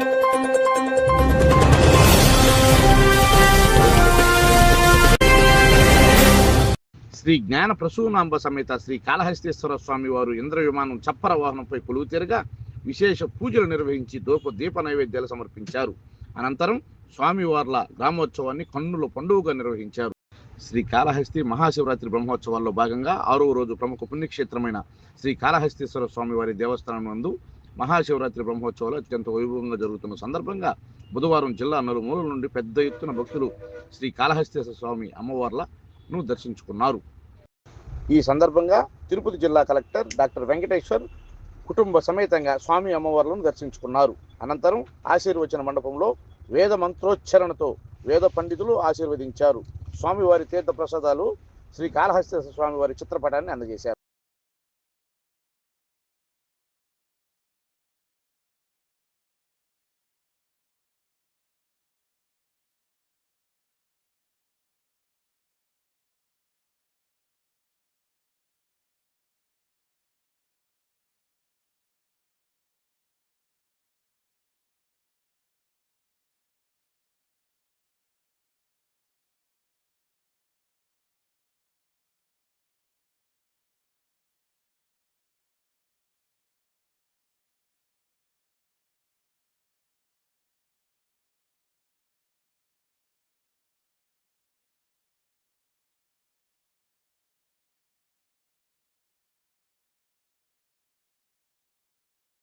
శ్రీ జ్ఞాన ప్రసూనాంబ సమేత శ్రీ కాళహస్తీశ్వర స్వామి వారు ఇంద్ర విమానం చప్పర వాహనంపై కొలువు తీరగా విశేష పూజలు నిర్వహించి దోప దీప నైవేద్యాలు సమర్పించారు. అనంతరం స్వామివార్ల గ్రామోత్సవాన్ని కన్నుల పండుగగా నిర్వహించారు. శ్రీ కాళహస్తి మహాశివరాత్రి బ్రహ్మోత్సవాల్లో భాగంగా ఆరో రోజు ప్రముఖ పుణ్యక్షేత్రమైన శ్రీ కాళహస్తీశ్వర స్వామివారి దేవస్థానం నందు మహాశివరాత్రి బ్రహ్మోత్సవాలు అత్యంత వైభవంగా జరుగుతున్న సందర్భంగా బుధవారం జిల్లా నలుమూలల నుండి పెద్ద ఎత్తున భక్తులు శ్రీ కాళహస్తేశ్వర స్వామి అమ్మవార్లను దర్శించుకున్నారు. ఈ సందర్భంగా తిరుపతి జిల్లా కలెక్టర్ డాక్టర్ వెంకటేశ్వర్ కుటుంబ సమేతంగా స్వామి అమ్మవార్లను దర్శించుకున్నారు. అనంతరం ఆశీర్వచన మండపంలో వేద మంత్రోచ్చరణతో వేద పండితులు ఆశీర్వదించారు. స్వామివారి తీర్థ ప్రసాదాలు శ్రీ కాళహస్తేశ్వర స్వామివారి చిత్రపటాన్ని అందజేశారు.